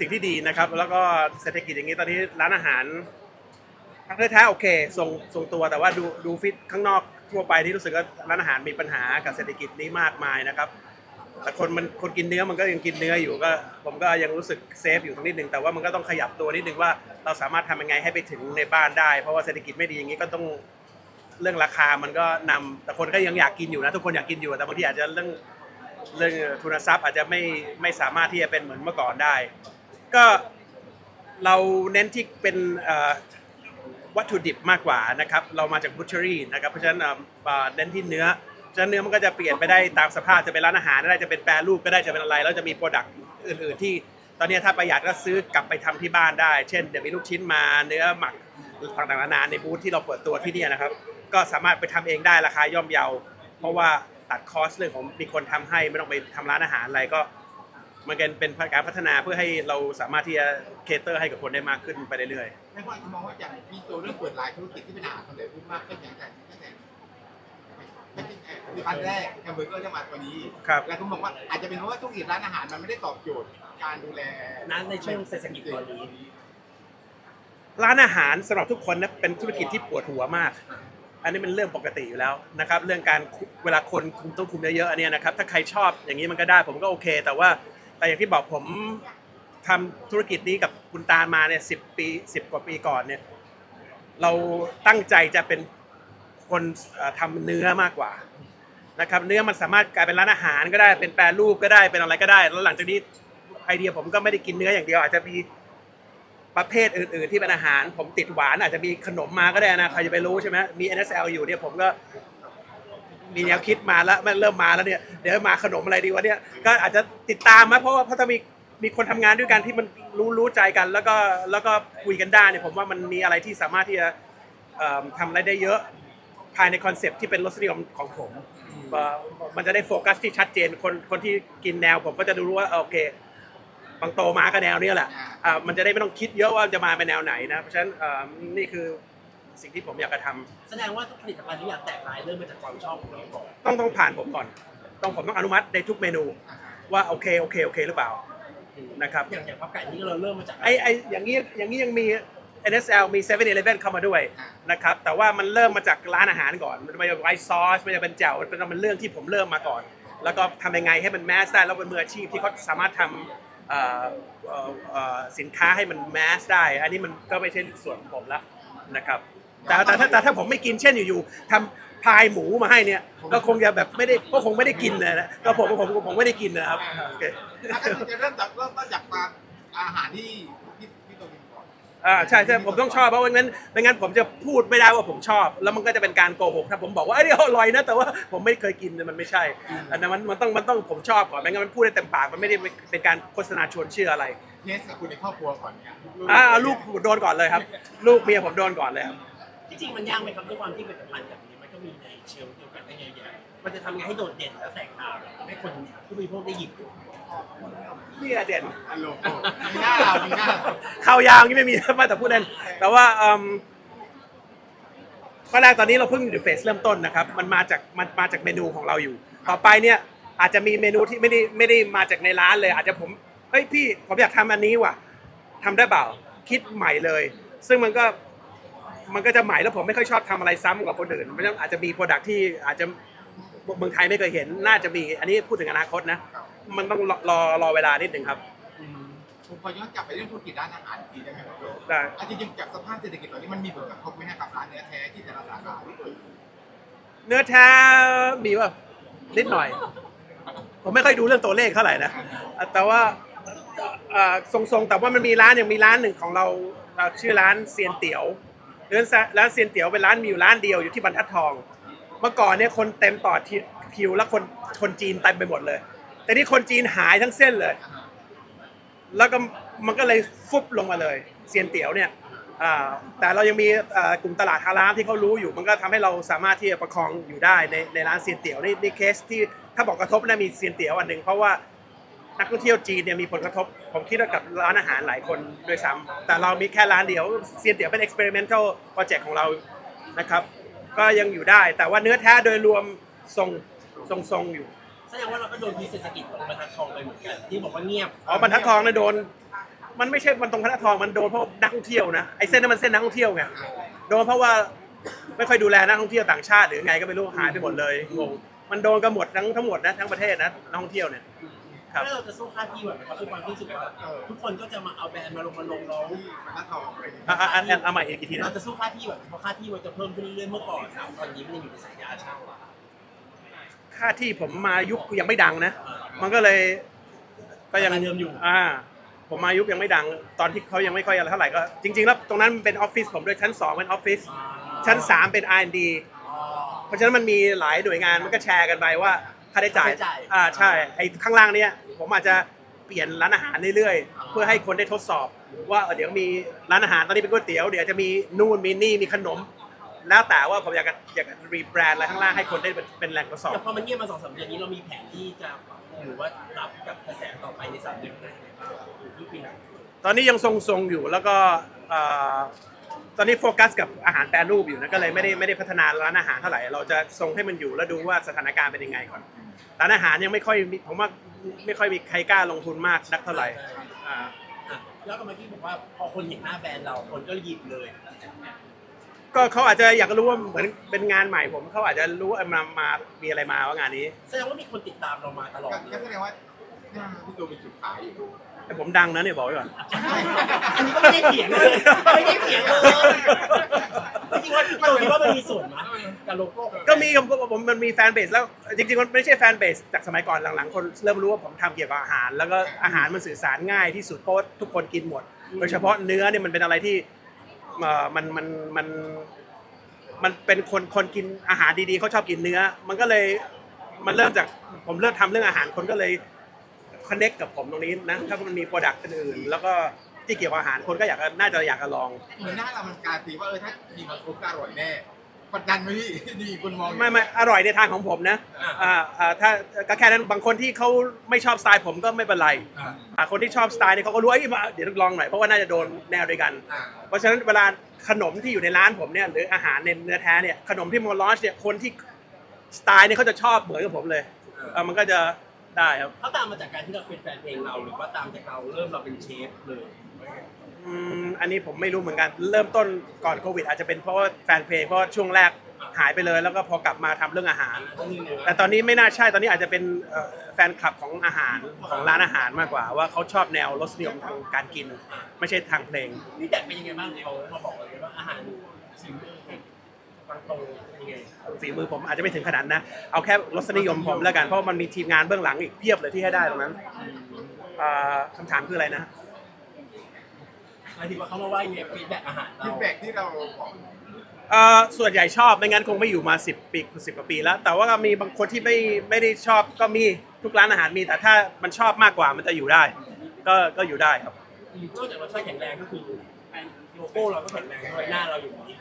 สิ่งที่ดีนะครับ แล้วก็เศรษฐกิจอย่างนี้ตอนนี้ร้านอาหารทางแท้ๆโอเคทรงทรงตัวแต่ว่าดูดูฟิตข้างนอกทั่วไปที่รู้สึกว่าร้านอาหารมีปัญหากับเศรษฐกิจนี้มากมายนะครับแต่คนมันคนกินเนื้อมันก็ยังกินเนื้ออยู่ก็ ผมก็ยังรู้สึกเซฟอยู่ตรงนิดนึงแต่ว่ามันก็ต้องขยับตัวนิดนึงว่าเราสามารถทำยังไงให้ไปถึงในบ้านได้ เพราะว่าเศรษฐกิจไม่ดีอย่างนี้ก็ต้องเรื่องราคามันก็นำแต่คนก็ยังอยากกินอยู่นะทุกคนอยากกินอยู่แต่บางทีอาจจะเรื่องเรื่องทุนทรัพย์อาจจะไม่ไม่สามารถที่จะเป็นเหมือนเมื่อก่อนได้ ก็เราเน้นที่เป็นวัตถุดิบมากกว่านะครับ เรามาจากบูช h รี่นะครับ เพราะฉะนั้นเอ่อเน้นที่เนื้อเพราะฉะนั้นเนื้อมันก็จะเปลี่ยนไปได้ตามสภาพจะเป็นร้านอาหารก็ได้จะเป็นแปรรูปก็ได้จะเป็นอะไรแล้วจะมีโปรดักต์อื่น ๆ ที่ ตอนนี้ถ้าประหยัดก็ซื้อกลับไปทำที่บ้านได้ เช่นเดี๋ยวมีลูกชิ้นมาเนื้อหมักต่างๆนานาในบูธที่เราเปิดตัวที่นี่นะครับ ก็สามารถไปทำเองได้ราคาย่อมเยา เพราะว่าตัดคอสเรื่องของมีคนทำให้ไม่ต้องไปทำร้านอาหารอะไรก็ มันเป็นเป็นการพัฒนาเพื่อให้เราสามารถที่จะเคเตอร์ให้กับคนได้มากขึ้นไปเรื่อยไม่ว่าจะมองว่าอย่างมีตัวเรื่องเปิดรายธุรกิจที่เป็นอาหารสำเร็จรูปมากขึ้นอย่างแต่ตั้งแต่ไม่ใช่คืออันแรกแฮมเบอร์เกอร์จะมาตัวนี้ๆครับแล้วคุณบอกว่าอาจจะเป็นเพราะว่าธุรกิจร้านอาหารมันไม่ได้ตอบโจทย์การดูแลนั้นในช่วงเศรษฐกิจตอนนี้ ร้านอาหารสำหรับทุกคนนะเป็นธุรกิจที่ปวดหัวมาก อันนี้เป็นเรื่องปกติอยู่แล้วนะครับ เรื่องการคุเวลาคนคุมต้องคุมเยอะๆอันเนี้ยนะครับ ถ้าใครชอบอย่างนี้มันก็ได้ ผมก็โอเค แต่ว่า แต่อย่างที่บอกผมทำธุรกิจนี้กับคุณตามาเนี่ยสิปีสิบกว่าปีก่อนเนี่ย เราตั้งใจจะเป็นคนทำเนื้อมากกว่านะครับ เนื้อมันสามารถกลายเป็นร้านอาหารก็ได้เป็นแปรรูปก็ได้เป็นอะไรก็ได้ แล้วหลังจากนี้ไอเดียผมก็ไม่ได้กินเนื้ออย่างเดียวอาจจะมีประเภทอื่น ๆ ที่เป็นอาหาร ผมติดหวานอาจจะมีขนมมาก็ได้นะใครจะไปรู้ใช่ไหมมี NSL อยู่เนี่ยผมก็ มีแนวคิดมาแล้วมันเริ่มมาแล้วเนี่ยเดี๋ยวมาขนมอะไรดีวะเนี่ยก็อาจจะติดตามนะเพราะว่าเพราะถ้ามีมีคนทำงานด้วยกันที่มันรู้รู้ใจกัน แล้วก็แล้วก็คุยกันได้เนี่ยผมว่ามันมีอะไรที่สามารถที่จะทำอะไรได้เยอะภายในคอนเซปต์ที่เป็นรสนิยมของผมมันจะได้โฟกัสที่ชัดเจนคนคนที่กินแนวผมก็จะรู้ว่าโอเคบางโตมาก็แนวเนี้แหละอ่ามันจะได้ไม่ต้องคิดเยอะว่าจะมาเป็นแนวไหนนะเพราะฉะนั้นเอิ่มนี่คือ สิ่งที่ผมอยากจะทำแสดงว่าทุกผลิตภัณฑ์ที่อยากแตกลายเริ่มมาจากความชอบของเราก่อนต้องต้องผ่านผมก่อน ต้องผมต้องอนุมัติในทุกเมนูว่าโอเคโอเคโอเคหรือเปล่านะครับอย่างอย่างพับไก่นี่เราเริ่มมาจากไอไออย่างนี้อย่างนี้ยังมี NSL มี7 e เ e ่ e เข้ามาด้วยนะครับแต่ว่ามันเริ่มมาจากร้านอาหารก่อนมันไม่ใช่ไวท์ซอสไม่ใช่เป็นแจ่วมันเป็นมันเรื่องที่ผมเริ่มมาก่อน แล้วก็ทำยังไงให้มันแมสได้แล้วเป็นมืออาชีพที่เขาสามารถทำเอ่อเอ่อเอ่อสินค้าให้มันแมสได้ อันนี้มันก็ไม่ใช่ส่วนของผมละนะครับ แต่แต่ถ้าแต่ถ้าผมไม่กินเช่นอยู่ๆทำพายหมูมาให้เนี่ย ก็คงจะแบบไม่ได้ก็คงไม่ได้กินนะนะก็ผมผมผมไม่ได้กินนะครับโอเคแล้วก็จะเริ่มจากเริ่มต้นจากมาอาหารที่ที่ที่ตัวเองก่อน อ่าใช่ใช่ผมต้องชอบเพราะว่างั้นไม่งั้นผมจะพูดไม่ได้ว่าผมชอบ แล้วมันก็จะเป็นการโกหกถ้าผมบอกว่าเอ้ยอร่อยนะแต่ว่าผมไม่เคยกินเนี่ยมันไม่ใช่อันนั้นมันมันต้องมันต้องผมชอบก่อนไม่งั้นมันพูดได้เต็มปากมันไม่ได้เป็นการโฆษณาชวนเชื่ออะไรเทสกับคุณในครอบครัวก่อนเนี่ย อ่าลูกโดนก่อนเลยครับ ลูกเมียผมโดนก่อนเลยครับ ที่จริงมันยากไหมครับด้วยความที่ผลิตภัณฑ์แบบนี้มันก็มีในเชลฟ์เดียวกันได้เยอะแยะมันจะทำยังไงให้โดดเด่นและแตกต่างให้คนผู้บริโภคได้หยิบนี่แหละเด่นอันโลโก้มีหน้าเรามีหน้าเราข่าวยาวนี่ไม่มีมาแต่พูดเล่นแต่ว่าเอิ่มข้อแรกตอนนี้เราเพิ่งอยู่เฟสเริ่มต้นนะครับ มันมาจากมันมาจากเมนูของเราอยู่ ต่อไปเนี่ยอาจจะมีเมนูที่ไม่ได้ไม่ได้มาจากในร้านเลย อาจจะผมเฮ้ยพี่ผมอยากทำอันนี้ว่ะทำได้เปล่าคิดใหม่เลย ซึ่งมันก็ มันก็จะใหม่แล้วผมไม่ค่อยชอบทำอะไรซ้ำกว่าคนอื่นเพราะฉะนั้นอาจจะมีโปรดักที่อาจจะเมืองไทยไม่เคยเห็นน่าจะมี อันนี้พูดถึงอนาคตนะ มันต้องรอรอรอเวลานิดหนึ่งครับผมขอย้อนกลับไปเรื่องธุรกิจร้านอาหารอีกทีได้ไหมครับได้อะจริงๆจากสภาพเศรษฐกิจตอนนี้มันมีผลกระทบไหมนะครับร้านเนื้อแท้ที่แต่ละสาขาที่เปิดเนื้อแท้มีว่านิดหน่อย ผมไม่ค่อยดูเรื่องตัวเลขเท่าไหร่นะอะแต่ว่าเอ่อทรงๆแต่ว่ามันมีร้านอย่างมีร้านหนึ่งของเราเราชื่อร้านเซียนเตี๋ยว ร้านร้านเซียนเตี๋ยวเป็นร้านมีอยู่ร้านเดียวอยู่ที่บรรทัดทอง เมื่อก่อนเนี่ยคนเต็มต่อคิวแล้วคนคนจีนเต็มไปหมดเลย แต่นี่คนจีนหายทั้งเส้นเลย แล้วก็มันก็เลยฟุบลงมาเลยเซียนเตี๋ยวเนี่ยแต่เรายังมีกลุ่มตลาดฮาลาลที่เขารู้อยู่ มันก็ทำให้เราสามารถที่จะประคองอยู่ได้ในในร้านเซียนเตี๋ยวนี่นี่เคสที่ถ้าบอกกระทบนะมีเซียนเตี๋ยวอันหนึ่งเพราะว่า นักท่องเที่ยวจีนเนี่ยมีผลกระทบ ผมคิดว่ากับร้านอาหารหลายคนด้วยซ้ำแต่เรามีแค่ร้านเดียวเซียนเตี๋ยวเป็น experimental project ของเรานะครับ ก็ยังอยู่ได้แต่ว่าเนื้อแท้โดยรวมทรงทรงทรงอยู่แสดงว่าเราก็โดนพิษเศรษฐกิจของบรรทัดทองไปเหมือนกันที่บอกว่าเงียบอ๋อบรรทัดทองนะโดน มันไม่ใช่มันตรงพระทองมันโดนเพราะนักท่องเที่ยวนะไอ้เส้นนั้นมันเส้นนักท่องเที่ยวไงโดนเพราะว่าไม่ค่อยดูแลนักท่องเที่ยวต่างชาติหรือไงก็ไม่รู้หายไปหมดเลยงงมันโดนกันหมดทั้งทั้งหมดนะทั้งประเทศนะนักท่องเที่ยวเนี่ยครับ ถ้าเราจะสู้ค่าที่ไหวไหมครับทุกความที่รู้สึกว่าทุกคนก็จะมาเอาแบรนด์มาลงมาลงเราพระทองอะไรอย่างเงี้ยอะอะอะอะเอาใหม่อีกทีเรานะจะสู้ค่าที่ไหวไหมเพราะค่าที่มันจะเพิ่มขึ้นเรื่อยๆเมื่อก่อนนะตอนนี้มันยังอยู่ในสัญญาเช่าอะ ค่าที่ผมมายุคยังไม่ดังนะ มันก็เลยก็ยังราคาเดิมอยู่ อ่า ผมมายุคยังไม่ดัง ตอนที่เขายังไม่ค่อยอะไรเท่าไหร่ก็จริงๆแล้วตรงนั้นมันเป็นออฟฟิศผมด้วยชั้น2เป็นออฟฟิศชั้น3เป็น R&D เพราะฉะนั้นมันมีหลายหน่วยงานมันก็แชร์กันไปว่า ค่าใช้จ่ายค่าใช้จ่าย อ่าใช่ไอ้ข้างล่างเนี้ยผมอาจจะเปลี่ยนร้านอาหารเรื่อยๆ เพื่อให้คนได้ทดสอบ ว่าเออเดี๋ยวมีร้านอาหารตอนนี้เป็นก๋วยเตี๋ยวเดี๋ยวจะมีนู่นมีนี่มีขนม แล้วแต่ว่าผมอยากจะอยากจะรีแบรนด์อะไรข้างล่างให้คนได้เป็นเป็นแหล่งทดสอบ แต่พอมันเงียบมาสองสามเดือนนี้เรามีแผนที่จะปรับปรุงหรือว่ารับกับกระแสต่อไปในสามเดือนข้างหน้ายังไงบ้างหรือที่ปีหน้าตอนนี้ยังทรงๆอยู่แล้วก็เอ่อตอนนี้โฟกัสกับอาหารแปรรูปอยู่นะก็เลยไม่ได้ไม่ได้พัฒนาร้านอาหารเท่าไหร่เราจะทรงให้มันอยู่แล้วดูว่าสถานการณ์เป็นยังไงก่อน ร้านอาหารยังไม่ค่อยมีผมว่าไม่ค่อยมีใครกล้าลงทุนมากนักเท่าไหร่อ่าอะแล้วก็เมื่อกี้บอกว่าพอคนเห็นหน้าแบรนด์เราคนก็หยิบเลยก็เขาอาจจะอยากรู้ว่าเหมือนเป็นงานใหม่ผมเขาอาจจะรู้ว่ามามามีอะไรมาว่างานนี้แสดงว่ามีคนติดตามเรามาตลอดก็ก็แสดงว่าหน้าพี่โตมีจุดขายอยู่แต่ผมดังนะเนี่ยบอกไว้ก่อน อันนี้ก็ไม่ได้เถียงเลยไม่ได้เถียงเลย จริงๆว่าเราคิดว่ามันมีส่วนมั้ยกับโลโก้ของก็มีกับผมมันมีแฟนเบสแล้วจริงๆมันไม่ใช่แฟนเบสจากสมัยก่อนหลังๆ คนเริ่มรู้ว่าผมทำเกี่ยวกับอาหาร แล้วก็อาหารมันสื่อสารง่ายที่สุดเพราะว่าทุกคนกินหมด โดยเฉพาะเนื้อเนี่ยมันเป็นอะไรที่เอ่อมันมันมันมันเป็นคนคนกินอาหารดีๆเขาชอบกินเนื้อ มันก็เลยมันเริ่มจากผมเริ่มทำเรื่องอาหารคนก็เลยคอนเน็กกับผมตรงนี้นะถ้ามันมีโปรดักต์อื่นๆแล้วก็ ที่เกี่ยวกับอาหารคนก็อยากจะน่าจะอยากจะลอง เหมือนหน้าเรามันการันตีว่าเออถ้ามีมาครบก็อร่อยแน่กดดันไหมพี่ดีคุณมองอยู่ไม่ไม่อร่อยในทางของผมนะอ่าอ่าถ้าก็แค่นั้นบางคนที่เขาไม่ชอบสไตล์ผมก็ไม่เป็นไรอ่า อ่าคนที่ชอบสไตล์เนี่ยเขาก็รู้ไอ้ยมาเดี๋ยวลองหน่อยเพราะว่าน่าจะโดนแนวเด้วยวกัน อ่า เพราะฉะนั้นเวลาขนมที่อยู่ในร้านผมเนี่ยหรืออาหารในเนื้อแท้เนี่ยขนมที่มาลอนช์เนี่ยคนที่สไตล์เนี่ยเขาจะชอบเหมือนกับผมเลยเออมันก็จะได้ครับ เขาตามมาจากการที่เราเป็นแฟนเพลงเราหรือว่าตามจากเราเริ่มเราเป็นเชฟเลย อืมอันนี้ผมไม่รู้เหมือนกัน เริ่มต้นก่อนโควิด อาจจะเป็นเพราะว่าแฟนเพลงเพราะว่าช่วงแรกหายไปเลย แล้วก็พอกลับมาทำเรื่องอาหารต้องมีเนื้อแต่ตอนนี้ไม่น่าใช่ตอนนี้อาจจะเป็นเอ่อแฟนคลับของอาหารของร้านอาหารมากกว่า ว่าเขาชอบแนวรสนิยมทางการกิน ไม่ใช่ทางเพลง นี่แต่เป็นยังไงบ้างเขามาบอกเลยว่าอาหารสิ่งบางตรงเป็นยังไงฝีมือผมอาจจะไม่ถึงขนาดนะ เอาแค่รสนิยมผมแล้วกัน เพราะมันมีทีมงานเบื้องหลังอีกเพียบเลยที่ให้ได้ตรงนั้นเอ่อคำถามคืออะไรนะ หมายถึงว่าเขามาว่ายังไงฟีดแบ็กอาหารเราฟีดแบ็กที่เราบอกเอ่อส่วนใหญ่ชอบไม่งั้นคงไม่อยู่มา 10 ปีสิบกว่าปีแล้ว แต่ว่าก็มีบางคนที่ไม่ไม่ได้ชอบก็มีทุกร้านอาหารมีแต่ถ้ามันชอบมากกว่ามันจะอยู่ได้ ก็ก็อยู่ได้ครับนอกจากรสชาติแข็งแรงก็คือโลโก้เราก็แข็งแรงด้วยหน้าเราอยู่นี้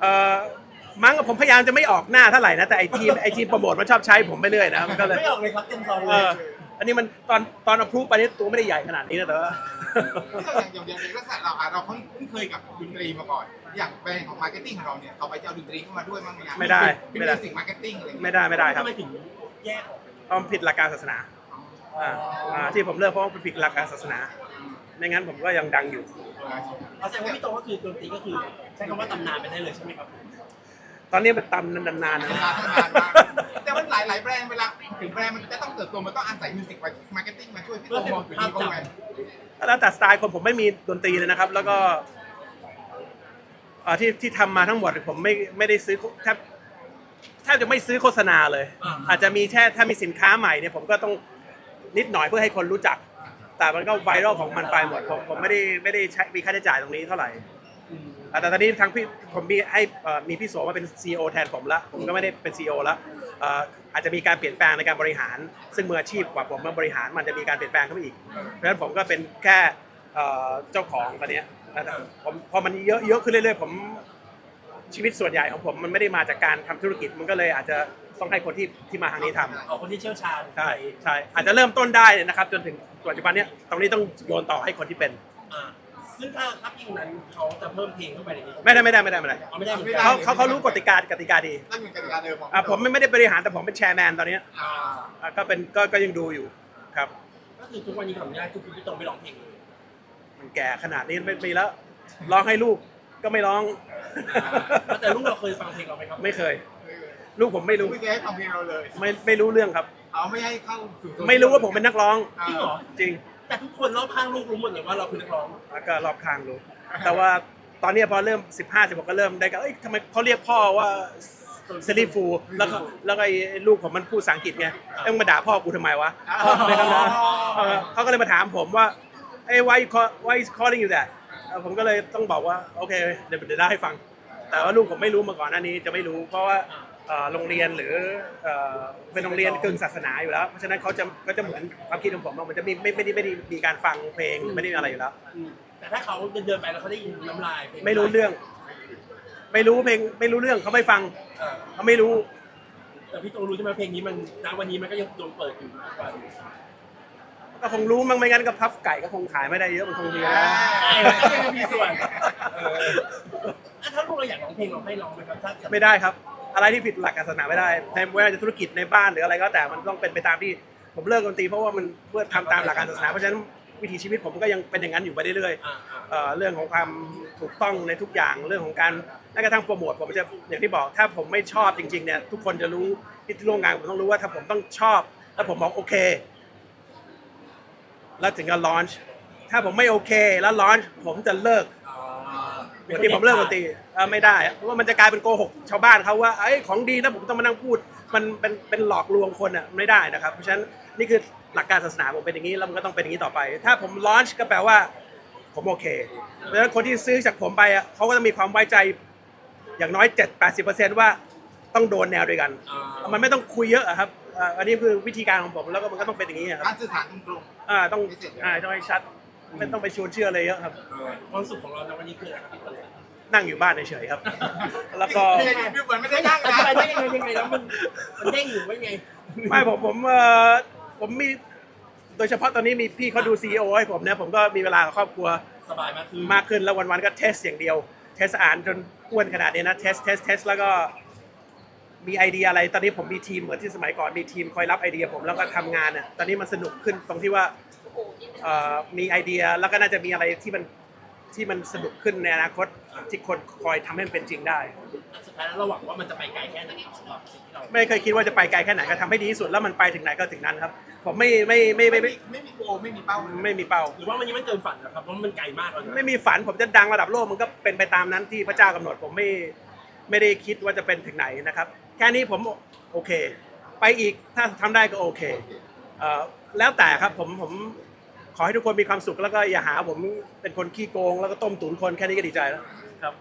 เอ่อมั้งผมพยายามจะไม่ออกหน้าเท่าไหร่นะแต่ไอทีมไอทีมโปรโมทมันชอบใช้ผมไปเรื่อยนะมันก็เลย ไม่ออกเลยครับเต็มซองเอเลยอ อันนี้มันตอนตอนอพรูไปนี่ตัวไม่ได้ใหญ่ขนาดนี้นะแต่ว่า อย่างอย่างอย่างลักษณะเราอะเราเคุ้นเคยกับดนตรีมาก่อน อย่างแบรนด์ของมาร์เก็ตติ้งของเราเนี่ยต่อไปจะเอาดนตรีเข้ามาด้วยมั้งไหมไม่ได้ เป็นไม่ได้สิ่งมาร์เก็ตติ้งอะไรอย่างไม่เงี้ยได้ไม่ได้ครับทำไมถึงแยกออกเพราะมันผิดหลักการศาสนาอ่าอ่าที่ผมเลิกเพราะว่ามันผิดหลักการศาสนาไม่งั้นผมก็ยังดังอยู่ เอาแสดงว่าพี่โตก็คือดนตรีก็คือ ใช้คำว่าตำนานไปได้เลยใช่ไหมครับ ตอนนี้มันตำนานๆนะเวลาทำงานมากแต่มันหลายหลายๆแบรนด์เวลาถึงแบรนด์มันจะต้องเติบโตมันต้องอาศัยมิวสิกมาร์เก็ตติ้งมาช่วยพี่โตมองจุดนี้บ้างไหมแล้วแต่สไตล์คนผมไม่มีดนตรีเลยนะครับ แล้วก็เอ่อที่ที่ทำมาทั้งหมดผมไม่ไม่ได้ซื้อแทบแทบจะไม่ซื้อโฆษณาเลย อ่า อาจจะมีแค่ถ้ามีสินค้าใหม่เนี่ยผมก็ต้องนิดหน่อยเพื่อให้คนรู้จัก แต่มันก็ไวรัลของมันไปหมดผมผมไม่ได้ไม่ได้ใช้มีค่าใช้จ่ายตรงนี้เท่าไหร่อืมอ่า แต่ตอนนี้ทางพี่ผมมีให้เอ่อมีพี่โสมาเป็น CEO แทนผมละผมก็ไม่ได้เป็น CEO ละเอ่ออาจจะมีการเปลี่ยนแปลงในการบริหาร ซึ่งมืออาชีพกว่าผมมาบริหารมันจะมีการเปลี่ยนแปลงเข้าไปอีก เพราะฉะนั้นผมก็เป็นแค่เอ่อเจ้าของตอนเนี้ยแต่ผมพอมันเยอะเยอะขึ้นเรื่อยๆผมชีวิตส่วนใหญ่ของผมมันไม่ได้มาจากการทำธุรกิจมันก็เลยอาจจะต้องให้คนที่ที่มาทางนี้ทำเอาคนที่เชี่ยวชาญใช่ใช่อาจจะเริ่มต้นได้นะครับ จนถึงปัจจุบันเนี้ยตรงนี้ต้องโยนต่อให้คนที่เป็นอ่า ซึ่งถ้าถ้าพี่คนนั้นเขาจะเพิ่มเพลงเข้าไปในนี้ไม่ได้ไม่ได้ไม่ได้ไม่ได้เอาไม่ได้เหมือนกันเขาเขาเขารู้กติกากติกาดีนั่นเป็นกติกาเดิมของอะผมไม่ไม่ได้บริหารแต่ผมเป็นแชร์แมนตอนเนี้ยอ่าอะก็เป็นก็ก็ยังดูอยู่ครับ ก็คือทุกวันนี้ขออนุญาตคือพี่โตไม่ร้องเพลงเลยมันแก่ขนาดนี้ไม่มีแล้วร้องให้ลูกก็ไม่ร้องแต่ลูกเราเคยฟังเพลงเราไหมครับไม่เคย ลูกผมไม่รู้ไม่ได้ให้ฟังเพลงเราเลยไม่ไม่รู้เรื่องครับ เอาไม่ให้เข้าสู่โซเชียลไม่รู้ว่าผมเป็นนักร้องอ่าจริงเหรอจริง แต่ทุกคนรอบข้างลูกรู้หมดเลยว่าเราคือนักร้อง แล้วก็รอบข้างรู้ แต่ว่าตอนเนี้ยพอเริ่ม 15 16ก็เริ่มได้ก็เอ้ยทำไมเขาเรียกพ่อว่าเซรีฟูแล้วก็แล้วก็ไอ้ลูกผมมันพูดภาษาอังกฤษไงต้องมาด่าพ่อกูทำไมวะอ๋อเลยครับนะเออเขาก็เลยมาถามผมว่าเอ้ย why you call why is calling you that เออผมก็เลยต้องบอกว่า โอเค เดี๋ยวเดี๋ยวเล่าให้ฟัง แต่ว่าลูกผมไม่รู้มาก่อนหน้านี้จะไม่รู้ เพราะว่าเอ่อ โรงเรียนหรือเอ่อเป็นโรงเรียนกึ่งศาสนาอยู่แล้ว เพราะฉะนั้นเขาจะก็จะเหมือนความคิดของผมว่ามันจะมีไม่ไม่ได้ไม่ได้มีการฟังเพลงไม่ได้มีอะไรอยู่แล้วอืมแต่ถ้าเขาเดินๆไปแล้วเขาได้ยินน้ำลายเพลงไม่รู้เรื่อง ไม่รู้เพลงไม่รู้เรื่องเขาไม่ฟังอ่าเขาไม่รู้แต่พี่โตรู้ใช่ไหมเพลงนี้มันณวันนี้มันก็ยังโดนเปิดอยู่ทุกวันก็คงรู้มั้งไม่งั้นก็พับไก่ก็คงขายไม่ได้เยอะมันคงมีนะใช่มันก็ยังมีส่วนเอออะถ้าลูกเราอยากร้องเพลงเราให้ร้องไหมครับถ้าไม่ได้ครับ อะไรที่ผิดหลักศาสนาไม่ได้ ในไม่ว่าจะธุรกิจในบ้านหรืออะไรก็แต่มันต้องเป็นไปตามที่ผมเลิกดนตรีเพราะว่ามันเพื่อทำตามหลักการศาสนาเพราะฉะนั้นวิถีชีวิตผมก็ยังเป็นอย่างนั้นอยู่ไปเรื่อยๆอ่าอ่าเอ่อเรื่องของความถูกต้องในทุกอย่างเรื่องของการแม้กระทั่งโปรโมทผมจะอย่างที่บอกถ้าผมไม่ชอบจริงๆเนี่ยทุกคนจะรู้ที่ร่วมงานผมต้องรู้ว่าถ้าผมต้องชอบแล้วผมบอกโอเค แล้วถึงจะลอนช์ถ้าผมไม่โอเค แล้วลอนช์ผมจะเลิก อ่าวันที่ผมเลิกดนตรีเอ่อไม่ได้เพราะว่ามันจะกลายเป็นโกหกชาวบ้านเขาว่าไอ้ยของดีนะผมต้องมานั่งพูด มันเป็นเป็นหลอกลวงคนอะไม่ได้นะครับ เพราะฉะนั้นนี่คือหลักการศาสนาผมเป็นอย่างนี้แล้วมันก็ต้องเป็นอย่างนี้ต่อไป ถ้าผมลอนช์ก็แปลว่า ผมโอเคเพราะฉะนั้นคนที่ซื้อจากผมไปอะเขาก็จะมีความไว้ใจอย่างน้อย 7-80%ว่าต้องโดนแนวด้วยกันอ่ามันไม่ต้องคุยเยอะอะครับอ่าอันนี้คือวิธีการของผมแล้วก็มันก็ต้องเป็นอย่างนี้อะครับการสื่อสารตรง อ่าต้องอ่าต้องให้ชัด ไม่ต้องไปชวนเชื่ออะไรเยอะครับเออความสุขของเราในวันนี้คืออะไรครับพี่โตนั่งอยู่บ้านเฉยๆครับๆแล้วก็เพลงดูเหมือนไม่ได้นั่งอนะธิบายได้ยังไงยังไงแล้วมันมันเด้งอยู่ว่าไงไม่ผมผมเอ่อผมมี โดยเฉพาะตอนนี้มีพี่เขาดูซีอให้ผมเนี่ยผมก็มีเวลากับครอบครัวสบายมากคือมากขึ้นแล้ววันๆก็เทสอย่างเดียว เทสอ่านจนอ้วนขนาดนี้นะเทสเทสเทสแล้วก็มีไอเดียอะไรตอนนี้ผมมีทีมเหมือนที่สมัยก่อนมีทีมคอยรับไอเดียผมแล้วก็ทำงานอะตอนนี้มันสนุกขึ้นตรงที่ว่าเอ่อ มีไอเดียแล้วก็น่าจะมีอะไรที่มันที่มันสนุกขึ้นในอนาคตที่คนคอยทำให้มันเป็นจริงได้ สุดท้ายแล้วเราหวังว่ามันจะไปไกลแค่ไหนสำหรับสิ่งที่เราไม่เคยคิดว่าจะไปไกลแค่ไหนก็ทำให้ดีที่สุดแล้วมันไปถึงไหนก็ถึงนั้นครับ ผมไม่ไม่ไม่ไม่ไม่ไม่มีไม่มีโกไม่มีเป้าไม่มีเป้า หรือว่าวันนี้มันเกินฝันนะครับเพราะมันไกลมากแล้วนะไม่มีฝันผมจะดังระดับโลกมันก็เป็นไปตามนั้นที่พระเจ้ากำหนดผมไม่ไม่ได้คิดว่าจะเป็นถึงไหนนะครับ แค่นี้ผมโอเค ไปอีกถ้าทำได้ก็โอเคเอ่อแล้วแต่ครับผมผม ขอให้ทุกคนมีความสุขแล้วก็อย่าหาผมเป็นคนขี้โกง แล้วก็ต้มตุ๋นคนแค่นี้ก็ดีใจแล้วครับ